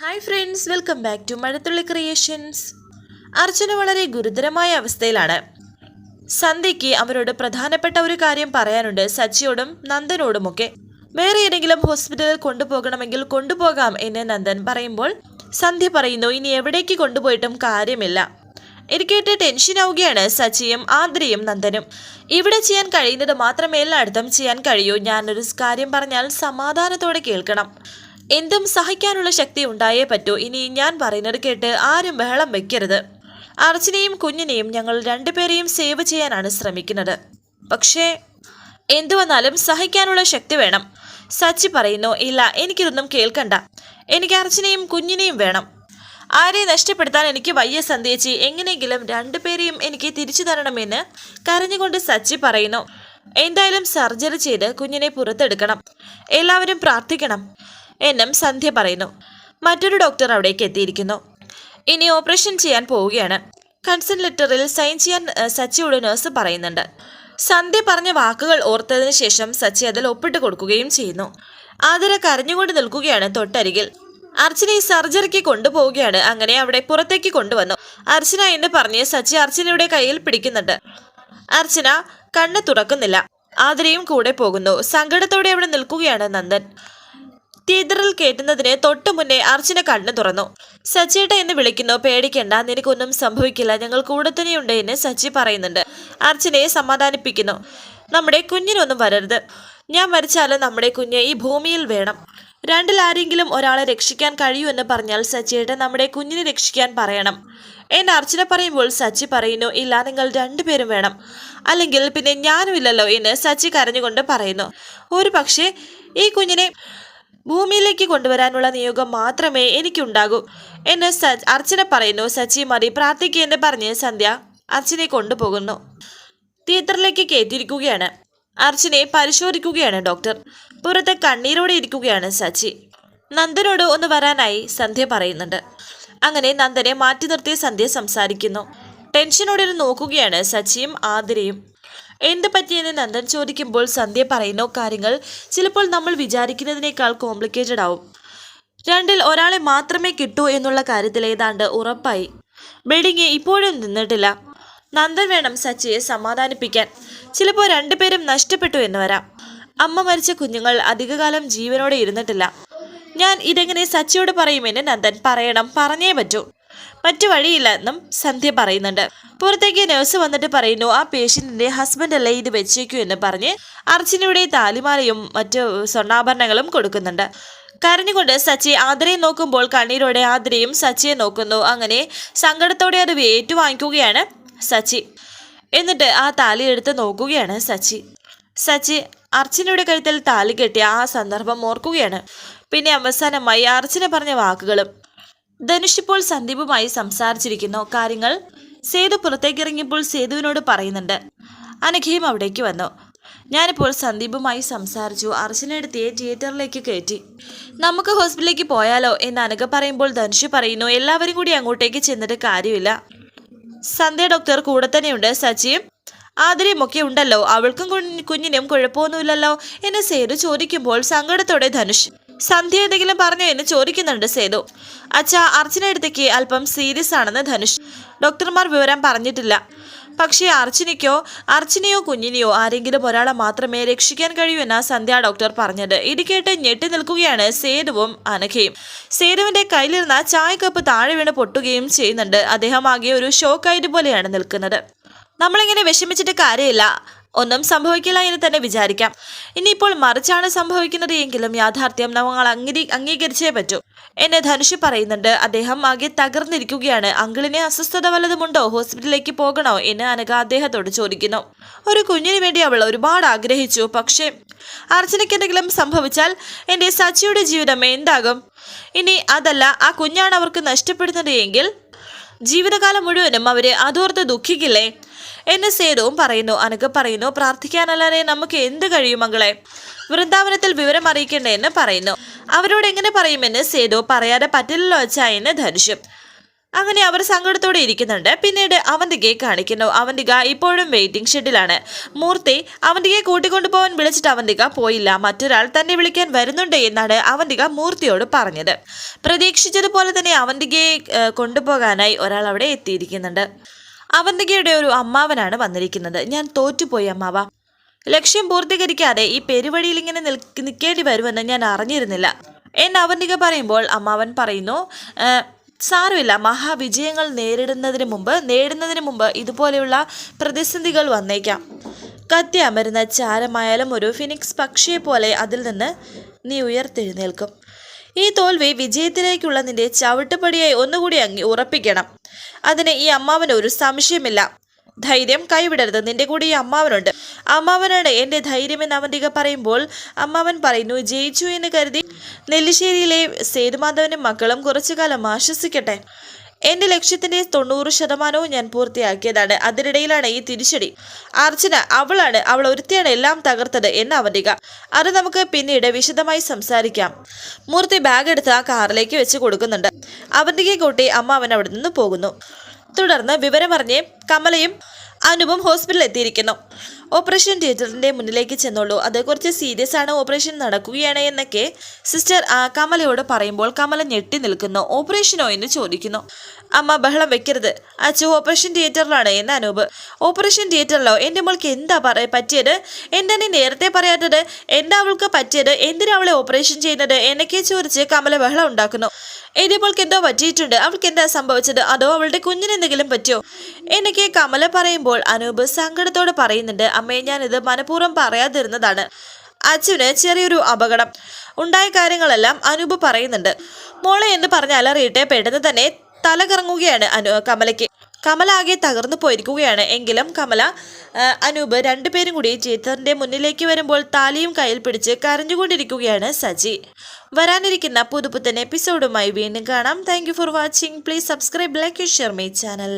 Hi friends welcome back to Mazhathulli creations Archana വളരെ ഗുരുതരമായ അവസ്ഥയിലാണ്. സന്ധ്യയ്ക്ക് അവരോട് പ്രധാനപ്പെട്ട ഒരു കാര്യം പറയാനുണ്ട് സച്ചിയോടും നന്ദനോടുമൊക്കെ. വേറെ ഏതെങ്കിലും ഹോസ്പിറ്റലിൽ കൊണ്ടുപോകണമെങ്കിൽ കൊണ്ടുപോകാം എന്ന് നന്ദൻ പറയുമ്പോൾ സന്ധ്യ പറയുന്നു ഇനി എവിടേക്ക് കൊണ്ടുപോയിട്ടും കാര്യമില്ല. എനിക്കേറ്റ ടെൻഷൻ ആവുകയാണ് സച്ചിയും ആദ്രയും നന്ദനും. ഇവിടെ ചെയ്യാൻ കഴിയുന്നത് മാത്രമേ എല്ലായിടത്തും ചെയ്യാൻ കഴിയൂ. ഞാനൊരു കാര്യം പറഞ്ഞാൽ സമാധാനത്തോടെ കേൾക്കണം. എന്തും സഹിക്കാനുള്ള ശക്തി ഉണ്ടായേ പറ്റൂ. ഇനി ഞാൻ പറയുന്നത് കേട്ട് ആരും ബഹളം വെക്കരുത്. അർച്ചനയും കുഞ്ഞിനെയും ഞങ്ങൾ രണ്ടുപേരെയും സേവ് ചെയ്യാനാണ് ശ്രമിക്കുന്നത്. പക്ഷേ എന്തു വന്നാലും സഹിക്കാനുള്ള ശക്തി വേണം. സച്ചി പറയുന്നു ഇല്ല എനിക്കിതൊന്നും കേൾക്കണ്ട. എനിക്ക് അർച്ചനയും കുഞ്ഞിനെയും വേണം. ആരെ നഷ്ടപ്പെടുത്താൻ എനിക്ക് വയ്യ സന്ധ്യച്ചി. എങ്ങനെയെങ്കിലും രണ്ടുപേരെയും എനിക്ക് തിരിച്ചു തരണമെന്ന് കരഞ്ഞുകൊണ്ട് സച്ചി പറയുന്നു. എന്തായാലും സർജറി ചെയ്ത് കുഞ്ഞിനെ പുറത്തെടുക്കണം. എല്ലാവരും പ്രാർത്ഥിക്കണം. എന്നും സന്ധ്യ പറയുന്നു. മറ്റൊരു ഡോക്ടർ അവിടേക്ക് എത്തിയിരിക്കുന്നു. ഇനി ഓപ്പറേഷൻ ചെയ്യാൻ പോവുകയാണ്. കൺസെന്റ് ലെറ്ററിൽ സൈൻ ചെയ്യാൻ സച്ചിയോട് നഴ്സ് പറയുന്നുണ്ട്. സന്ധ്യ പറഞ്ഞ വാക്കുകൾ ഓർത്തതിന് ശേഷം സച്ചി അതിൽ ഒപ്പിട്ട് കൊടുക്കുകയും ചെയ്യുന്നു. ആദര കരഞ്ഞുകൊണ്ട് നിൽക്കുകയാണ് തൊട്ടരികിൽ. അർച്ചന ഈ സർജറിക്ക് കൊണ്ടുപോവുകയാണ്. അങ്ങനെ അവിടെ പുറത്തേക്ക് കൊണ്ടുവന്നു. അർച്ചന എന്ന് പറഞ്ഞ് സച്ചി അർച്ചനയുടെ കയ്യിൽ പിടിക്കുന്നുണ്ട്. അർച്ചന കണ്ണ് തുറക്കുന്നില്ല. ആതിരയും കൂടെ പോകുന്നു. സങ്കടത്തോടെ അവിടെ നിൽക്കുകയാണ് നന്ദൻ. തിയേറ്ററിൽ കേട്ടുന്നതിന് തൊട്ടു മുന്നേ അർച്ചന കണ്ണു തുറന്നു. സച്ചിയേട്ട എന്ന് വിളിക്കുന്നു പേടിക്കണ്ട നിനക്കൊന്നും സംഭവിക്കില്ല ഞങ്ങൾ കൂടെ തന്നെയുണ്ട് എന്ന് സച്ചി പറയുന്നുണ്ട്. അർച്ചനയെ സമാധാനിപ്പിക്കുന്നു. നമ്മുടെ കുഞ്ഞിനൊന്നും വരരുത്. ഞാൻ മരിച്ചാലും നമ്മുടെ കുഞ്ഞ് ഈ ഭൂമിയിൽ വേണം. രണ്ടിൽ ആരെങ്കിലും ഒരാളെ രക്ഷിക്കാൻ കഴിയുമെന്ന് പറഞ്ഞാൽ സച്ചിയേട്ട നമ്മുടെ കുഞ്ഞിനെ രക്ഷിക്കാൻ പറയണം. എന്നെ അർച്ചന പറയുമ്പോൾ സച്ചി പറയുന്നു ഇല്ല നിങ്ങൾ രണ്ടുപേരും വേണം. അല്ലെങ്കിൽ പിന്നെ ഞാനും ഇല്ലല്ലോ എന്ന് സച്ചി കരഞ്ഞുകൊണ്ട് പറയുന്നു. ഒരു പക്ഷേ ഈ കുഞ്ഞിനെ ഭൂമിയിലേക്ക് കൊണ്ടുവരാനുള്ള നിയോഗം മാത്രമേ എനിക്കുണ്ടാകൂ എന്ന് അർച്ചന പറയുന്നു. സച്ചി മറി പ്രാർത്ഥിക്കുകയെന്ന് പറഞ്ഞ് സന്ധ്യ അർച്ചനെ കൊണ്ടുപോകുന്നു. തിയേറ്ററിലേക്ക് കയറ്റിയിരിക്കുകയാണ്. അർച്ചനെ പരിശോധിക്കുകയാണ് ഡോക്ടർ. പുറത്ത് കണ്ണീരോടെ ഇരിക്കുകയാണ് സച്ചി. നന്ദനോട് ഒന്ന് വരാനായി സന്ധ്യ പറയുന്നുണ്ട്. അങ്ങനെ നന്ദനെ മാറ്റി നിർത്തി സന്ധ്യ സംസാരിക്കുന്നു. ടെൻഷനോടെ നോക്കുകയാണ് സച്ചിയും ആതിരയും. എന്ത് പറ്റിയെന്ന് നന്ദൻ ചോദിക്കുമ്പോൾ സന്ധ്യ പറയുന്നു കാര്യങ്ങൾ ചിലപ്പോൾ നമ്മൾ വിചാരിക്കുന്നതിനേക്കാൾ കോംപ്ലിക്കേറ്റഡ് ആവും. രണ്ടിൽ ഒരാളെ മാത്രമേ കിട്ടൂ എന്നുള്ള കാര്യത്തിൽ ഏതാണ്ട് ഉറപ്പായി. ബെഡിങ് ഇപ്പോഴും നിന്നിട്ടില്ല. നന്ദൻ വേണം സച്ചിയെ സമാധാനിപ്പിക്കാൻ. ചിലപ്പോൾ രണ്ടുപേരും നഷ്ടപ്പെട്ടു എന്ന് വരാം. അമ്മ മരിച്ച കുഞ്ഞുങ്ങൾ അധികകാലം ജീവനോടെ ഇരുന്നിട്ടില്ല. ഞാൻ ഇതെങ്ങനെ സച്ചിയോട് പറയുമെന്ന് നന്ദൻ പറയണം പറഞ്ഞേ പറ്റൂ. മറ്റു വഴിയില്ല എന്നും സന്ധ്യ പറയുന്നുണ്ട്. പുറത്തേക്ക് നഴ്സ് വന്നിട്ട് പറയുന്നു ആ പേഷ്യന്റിന്റെ ഹസ്ബൻഡ് അല്ലേ ഇത് വെച്ചേക്കൂ എന്ന് പറഞ്ഞ് അർച്ചനയുടെ താലിമാലയും മറ്റു സ്വർണാഭരണങ്ങളും കൊടുക്കുന്നുണ്ട്. കരഞ്ഞുകൊണ്ട് സച്ചി ആതിരയെ നോക്കുമ്പോൾ കണ്ണീരോടെ ആതിരയും സച്ചിയെ നോക്കുന്നു. അങ്ങനെ സങ്കടത്തോടെ അത് ഏറ്റുവാങ്ങിക്കുകയാണ് സച്ചി. എന്നിട്ട് ആ താലി എടുത്ത് നോക്കുകയാണ് സച്ചി. സച്ചി അർച്ചനയുടെ കഴുത്തിൽ താലി കെട്ടി ആ സന്ദർഭം ഓർക്കുകയാണ്. പിന്നെ അവസാനമായി അർച്ചന പറഞ്ഞ വാക്കുകളും ധനുഷ് ഇപ്പോൾ സന്ദീപുമായി സംസാരിച്ചിരിക്കുന്നു. കാര്യങ്ങൾ സേതു പുറത്തേക്ക് ഇറങ്ങിയപ്പോൾ സേതുവിനോട് പറയുന്നുണ്ട്. അനഘയും അവിടേക്ക് വന്നു. ഞാനിപ്പോൾ സന്ദീപുമായി സംസാരിച്ചു. അർച്ചനയെടുത്തിയെ തിയേറ്ററിലേക്ക് കയറ്റി. നമുക്ക് ഹോസ്പിറ്റലിലേക്ക് പോയാലോ? എന്ന് അനഘ പറയുമ്പോൾ ധനുഷ് പറയുന്നു. എല്ലാവരും കൂടി അങ്ങോട്ടേക്ക് ചെന്നിട്ട് കാര്യമില്ല. സന്ധ്യ ഡോക്ടർ കൂടെ തന്നെയുണ്ട്. സച്ചിയും ആദരയും ഒക്കെ ഉണ്ടല്ലോ. അവൾക്കും കുഞ്ഞ് കുഞ്ഞിനും കുഴപ്പമൊന്നുമില്ലല്ലോ? എന്ന് സേതു ചോദിക്കുമ്പോൾ സങ്കടത്തോടെ ധനുഷ് സന്ധ്യ എന്തെങ്കിലും പറഞ്ഞു എന്ന് ചോദിക്കുന്നുണ്ട് സേതു. അച്ഛാ അർച്ചന അല്പം സീരിയസ് ആണെന്ന് ധനുഷ് ഡോക്ടർമാർ വിവരം പറഞ്ഞിട്ടില്ല. പക്ഷേ അർച്ചനയ്ക്കോ അർച്ചനയോ കുഞ്ഞിനെയോ ആരെങ്കിലും ഒരാളെ മാത്രമേ രക്ഷിക്കാൻ കഴിയൂ എന്നാ സന്ധ്യ ഡോക്ടർ പറഞ്ഞത്. ഇത് കേട്ട് ഞെട്ടി നിൽക്കുകയാണ് സേതുവും അനഘയും. സേതുവിന്റെ കയ്യിലിരുന്ന ചായക്കപ്പ് കപ്പ് താഴെ വീണ് പൊട്ടുകയും ചെയ്യുന്നുണ്ട്. അദ്ദേഹം ആകെ ഒരു ഷോക്കായത് പോലെയാണ് നിൽക്കുന്നത്. നമ്മളിങ്ങനെ വിഷമിച്ചിട്ട് കാര്യമില്ല. ഒന്നും സംഭവിക്കില്ല എന്ന് തന്നെ വിചാരിക്കാം. ഇനിയിപ്പോൾ മറിച്ചാണ് സംഭവിക്കുന്നത് എങ്കിലും യാഥാർത്ഥ്യം നമ്മൾ അംഗീ അംഗീകരിച്ചേ പറ്റൂ. എന്നെ ധനുഷ് പറയുന്നുണ്ട്. അദ്ദേഹം ആകെ തകർന്നിരിക്കുകയാണ്. അങ്കിളിനെ അസ്വസ്ഥത വല്ലതുമുണ്ടോ? ഹോസ്പിറ്റലിലേക്ക് പോകണോ എന്ന് അനഘ അദ്ദേഹത്തോട് ചോദിക്കുന്നു. ഒരു കുഞ്ഞിന് വേണ്ടി അവൾ ഒരുപാട് ആഗ്രഹിച്ചു. പക്ഷേ അർച്ചനയ്ക്ക് എന്തെങ്കിലും സംഭവിച്ചാൽ എന്റെ സച്ചിയുടെ ജീവിതം എന്താകും? ഇനി അതല്ല ആ കുഞ്ഞാണ് അവർക്ക് നഷ്ടപ്പെടുന്നത് എങ്കിൽ? ജീവിതകാലം മുഴുവനും അവരെ അതോർത്ത് ദുഃഖിക്കില്ലേ? എന്ന് സേതുവും പറയുന്നു അനഘ പറയുന്നു പ്രാർത്ഥിക്കാനല്ലാതെ നമുക്ക് എന്ത് കഴിയും മകളെ? വൃന്ദാവനത്തിൽ വിവരം അറിയിക്കണ്ടേ എന്ന് പറയുന്നു. അവരോട് എങ്ങനെ പറയുമെന്ന് സേതു പറയാതെ പറ്റില്ലല്ലോ അച്ഛ എന്ന് ധരിച്ചു. അങ്ങനെ അവർ സങ്കടത്തോടെ ഇരിക്കുന്നുണ്ട്. പിന്നീട് അവന്തികയെ കാണിക്കുന്നു. അവന്തിക ഇപ്പോഴും വെയിറ്റിംഗ് ഷെഡിലാണ് മൂർത്തി അവന്തികയെ കൂട്ടിക്കൊണ്ടു പോകാൻ വിളിച്ചിട്ട് അവന്തിക പോയില്ല. മറ്റൊരാൾ തന്നെ വിളിക്കാൻ വരുന്നുണ്ട് എന്നാണ് അവന്തിക മൂർത്തിയോട് പറഞ്ഞത്. പ്രതീക്ഷിച്ചതുപോലെ തന്നെ അവന്തികയെ കൊണ്ടുപോകാനായി ഒരാൾ അവിടെ എത്തിയിരിക്കുന്നുണ്ട്. അവന്തികയുടെ ഒരു അമ്മാവനാണ് വന്നിരിക്കുന്നത്. ഞാൻ തോറ്റുപോയി അമ്മാവ. ലക്ഷ്യം പൂർത്തീകരിക്കാതെ ഈ പെരുവഴിയിൽ ഇങ്ങനെ നിൽക്ക് നിൽക്കേണ്ടി വരുമെന്ന് ഞാൻ അറിഞ്ഞിരുന്നില്ല. എന്ന് അവന്തിക പറയുമ്പോൾ അമ്മാവൻ പറയുന്നു "ഏഹ്, സാരമില്ല. മഹാവിജയങ്ങൾ നേരിടുന്നതിന് മുമ്പ് നേടുന്നതിന് മുമ്പ് ഇതുപോലെയുള്ള പ്രതിസന്ധികൾ വന്നേക്കാം. കത്തി അമരുന്ന ചാരമായാലും ഒരു ഫിനിക്സ് പക്ഷിയെ പോലെ അതിൽ നിന്ന് നീ ഉയർത്തെഴുന്നേൽക്കും. ഈ തോൽവി വിജയത്തിലേക്കുള്ള നിന്റെ ചവിട്ടുപടിയായി ഒന്നുകൂടി അങ്ങി ഉറപ്പിക്കണം. അതിന് ഈ അമ്മാവന് ഒരു സംശയമില്ല. ധൈര്യം കൈവിടരുത്. നിന്റെ കൂടെ ഈ അമ്മാവനുണ്ട്. അമ്മാവനാണ് എന്റെ ധൈര്യമെന്ന് അവന്തിക പറയുമ്പോൾ അമ്മാവൻ പറയുന്നു ജയിച്ചു എന്ന് കരുതി നെല്ലിശ്ശേരിയിലെ സേതുമാധവനും മക്കളും കുറച്ചു കാലം ആശ്വസിക്കട്ടെ. എന്റെ ലക്ഷ്യത്തിന്റെ തൊണ്ണൂറ് ശതമാനവും ഞാൻ പൂർത്തിയാക്കിയതാണ്. അതിനിടയിലാണ് ഈ തിരിച്ചടി. അർച്ചന അവളാണ്. അവൾ ഒരുത്തിയാണ് എല്ലാം തകർത്തത് എന്ന് അവന്തിക. അത് നമുക്ക് പിന്നീട് വിശദമായി സംസാരിക്കാം. മൂർത്തി ബാഗ് എടുത്ത് ആ കാറിലേക്ക് വെച്ച് കൊടുക്കുന്നുണ്ട്. അവന്തികയെ കൂട്ടി അമ്മ അവൻ അവിടെ നിന്ന് പോകുന്നു. തുടർന്ന് വിവരമറിഞ്ഞ് കമലയും അനുപും ഹോസ്പിറ്റലിൽ എത്തിയിരിക്കുന്നു. ഓപ്പറേഷൻ തിയേറ്ററിന്റെ മുന്നിലേക്ക് ചെന്നുള്ളൂ അത് കുറച്ച് സീരിയസ് ആണ്. ഓപ്പറേഷൻ നടക്കുകയാണ് എന്നൊക്കെ സിസ്റ്റർ കമലയോട് പറയുമ്പോൾ കമല ഞെട്ടി നിൽക്കുന്നു. ഓപ്പറേഷനോ എന്ന് ചോദിക്കുന്നു. അമ്മ ബഹളം വെക്കരുത്. അച്ഛ ഓപ്പറേഷൻ തിയേറ്ററിലാണ് എന്ന് അനൂപ്. ഓപ്പറേഷൻ തിയേറ്ററിലോ? എന്റെ മോൾക്ക് എന്താ പറ പറ്റിയത്? എന്താ നീ നേരത്തെ പറയാത്തത്? എന്താ അവൾക്ക് പറ്റിയത്? എന്തിനാ അവളെ ഓപ്പറേഷൻ ചെയ്യുന്നത്? എന്നൊക്കെ ചോദിച്ച് കമല ബഹളം ഉണ്ടാക്കുന്നു. എന്റെ മോൾക്ക് എന്തോ പറ്റിയിട്ടുണ്ട്. അവൾക്ക് എന്താ സംഭവിച്ചത്? അതോ അവളുടെ കുഞ്ഞിനെന്തെങ്കിലും പറ്റിയോ? എന്നൊക്കെ കമല പറയുമ്പോൾ അനൂപ് സങ്കടത്തോടെ പറയുന്നുണ്ട്. അമ്മയെ ഞാനിത് മനഃപൂർവം പറയാതിരുന്നതാണ്. അച്ഛന് ചെറിയൊരു അപകടം. ഉണ്ടായ കാര്യങ്ങളെല്ലാം അനൂപ് പറയുന്നുണ്ട്. മോളെ എന്ന് പറഞ്ഞ് അലറിയിട്ട് പെട്ടെന്ന് തന്നെ തല കറങ്ങുകയാണ് അനു കമലയ്ക്ക്. കമല ആകെ തകർന്നു പോയിരിക്കുകയാണ്. എങ്കിലും കമല അനൂപ് രണ്ടുപേരും കൂടി ചേത്തറിന്റെ മുന്നിലേക്ക് വരുമ്പോൾ താലിയും കയ്യിൽ പിടിച്ച് കരഞ്ഞുകൊണ്ടിരിക്കുകയാണ് സജി. വരാനിരിക്കുന്ന പുതുപുത്തൻ എപ്പിസോഡുമായി വീണ്ടും കാണാം. Thank for watching please subscribe like share my channel